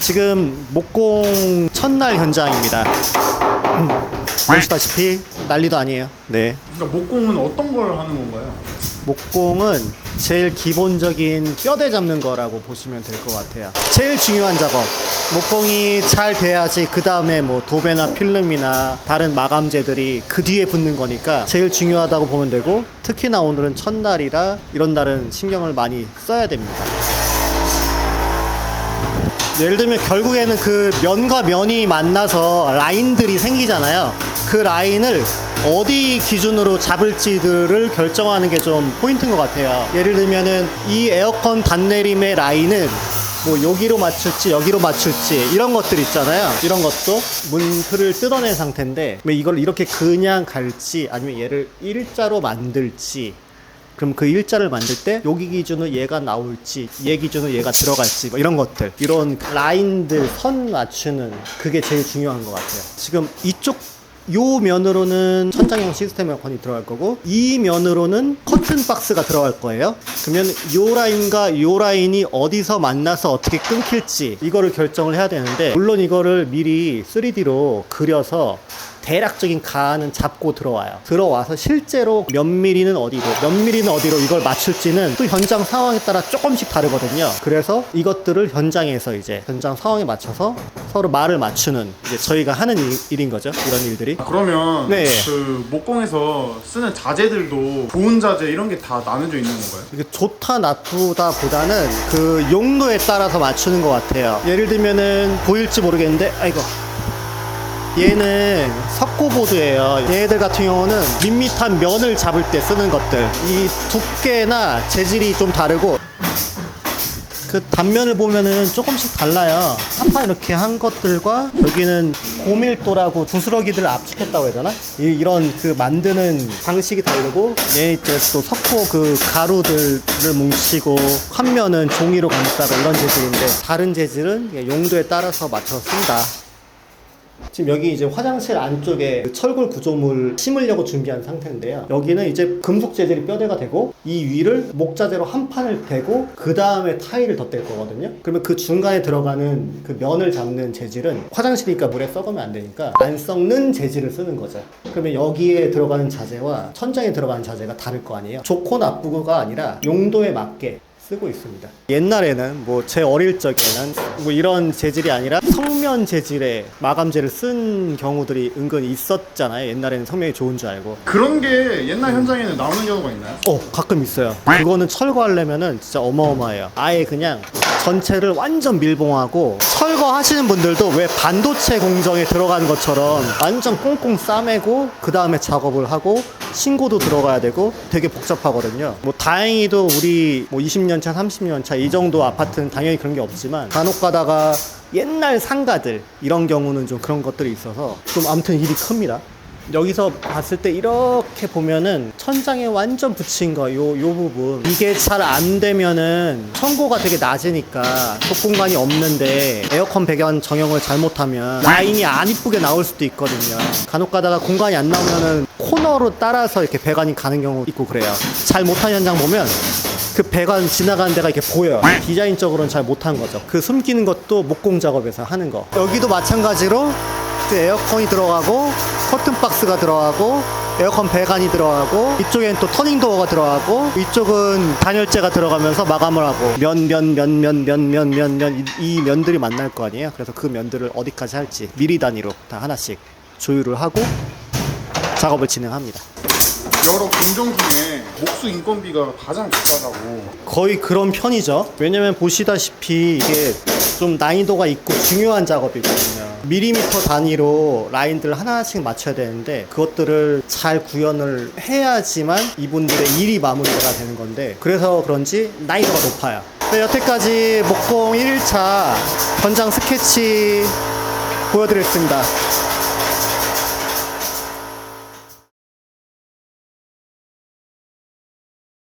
지금 목공 첫날 현장입니다. 음, 보시다시피 난리도 아니에요. 네. 그러니까 목공은 어떤 걸 하는 건가요? 목공은 제일 기본적인 뼈대 잡는 거라고 보시면 될 것 같아요. 제일 중요한 작업. 목공이 잘 돼야지 그 다음에 뭐 도배나 필름이나 다른 마감재들이 그 뒤에 붙는 거니까 제일 중요하다고 보면 되고 특히나 오늘은 첫날이라 이런 날은 신경을 많이 써야 됩니다. 예를 들면 결국에는 그 면과 면이 만나서 라인들이 생기잖아요. 그 라인을 어디 기준으로 잡을지들을 결정하는 게 좀 포인트인 것 같아요. 예를 들면은 이 에어컨 단내림의 라인은 뭐 여기로 맞출지 여기로 맞출지 이런 것들 있잖아요. 이런 것도 문틀을 뜯어낸 상태인데 뭐 이걸 이렇게 그냥 갈지 아니면 얘를 일자로 만들지 그럼 그 일자를 만들 때 여기 기준으로 얘가 나올지 얘 기준으로 얘가 들어갈지 뭐 이런 것들 이런 라인들 선 맞추는 그게 제일 중요한 것 같아요. 지금 이쪽 요 면으로는 천장형 시스템 에어컨이 들어갈 거고 이 면으로는 커튼 박스가 들어갈 거예요. 그러면 요 라인과 요 라인이 어디서 만나서 어떻게 끊길지 이거를 결정을 해야 되는데 물론 이거를 미리 3D로 그려서 대략적인 가는 잡고 들어와요. 들어와서 실제로 몇 미리는 어디로, 몇 미리는 어디로 이걸 맞출지는 또 현장 상황에 따라 조금씩 다르거든요. 그래서 이것들을 현장에서 이제 현장 상황에 맞춰서 서로 말을 맞추는 이제 저희가 하는 일, 인 거죠. 이런 일들이. 아, 그러면 네. 그 목공에서 쓰는 자재들도 좋은 자재 이런 게 다 나눠져 있는 건가요? 이게 좋다 나쁘다 보다는 그 용도에 따라서 맞추는 것 같아요. 예를 들면은 보일지 모르겠는데, 아이고. 얘는 석고보드예요. 얘들 같은 경우는 밋밋한 면을 잡을 때 쓰는 것들. 이 두께나 재질이 좀 다르고 그 단면을 보면은 조금씩 달라요. 한판 이렇게 한 것들과 여기는 고밀도라고 부스러기들을 압축했다고 해야 되나? 이, 이런 그 만드는 방식이 다르고 얘 이제 또 석고 그 가루들을 뭉치고 한 면은 종이로 감싸고 이런 재질인데 다른 재질은 용도에 따라서 맞춰서 쓴다. 지금 여기 이제 화장실 안쪽에 그 철골 구조물 심으려고 준비한 상태인데요. 여기는 이제 금속 재질이 뼈대가 되고 이 위를 목자재로 한 판을 대고 그 다음에 타일을 덧댈 거거든요. 그러면 그 중간에 들어가는 그 면을 잡는 재질은 화장실이니까 물에 썩으면 안 되니까 안 썩는 재질을 쓰는 거죠. 그러면 여기에 들어가는 자재와 천장에 들어가는 자재가 다를 거 아니에요. 좋고 나쁘고가 아니라 용도에 맞게 쓰고 있습니다. 옛날에는 뭐 제 어릴 적에는 뭐 이런 재질이 아니라 성면 재질의 마감재를 쓴 경우들이 은근히 있었잖아요. 옛날에는 성면이 좋은 줄 알고. 그런 게 옛날 현장에는 나오는 경우가 있나요? 어, 가끔 있어요. 그거는 철거하려면은 진짜 어마어마해요. 아예 그냥 전체를 완전 밀봉하고 철거하시는 분들도 왜 반도체 공정에 들어간 것처럼 완전 꽁꽁 싸매고 그 다음에 작업을 하고 신고도 들어가야 되고 되게 복잡하거든요. 뭐 다행히도 우리 뭐 20년 차, 30년 차 이 정도 아파트는 당연히 그런 게 없지만 간혹 가다가 옛날 상가들 이런 경우는 좀 그런 것들이 있어서 좀 아무튼 일이 큽니다. 여기서 봤을 때 이렇게 보면은 천장에 완전 붙인 거 요 요 부분 이게 잘 안 되면은 청고가 되게 낮으니까 속공간이 없는데 에어컨 배관 정형을 잘못하면 라인이 안 이쁘게 나올 수도 있거든요 간혹 가다가 공간이 안 나오면은 코너로 따라서 이렇게 배관이 가는 경우 있고 그래요 잘 못한 현장 보면 그 배관 지나가는 데가 이렇게 보여요. 디자인적으로는 잘 못한 거죠. 그 숨기는 것도 목공 작업에서 하는 거. 여기도 마찬가지로 그 에어컨이 들어가고 커튼 박스가 들어가고 에어컨 배관이 들어가고 이쪽엔 또 터닝 도어가 들어가고 이쪽은 단열재가 들어가면서 마감을 하고 면 면 면 면 면 면 면 면 이 면들이 만날 거 아니에요. 그래서 그 면들을 어디까지 할지 미리 단위로 다 하나씩 조율을 하고 작업을 진행합니다. 여러 공정 중에 목수 인건비가 가장 비싸다고 거의 그런 편이죠. 왜냐면 보시다시피 이게 좀 난이도가 있고 중요한 작업이거든요. 밀리미터 단위로 라인들 하나씩 맞춰야 되는데 그것들을 잘 구현을 해야지만 이분들의 일이 마무리가 되는 건데 그래서 그런지 난이도가 높아요. 네, 여태까지 목공 1일차 현장 스케치 보여드렸습니다.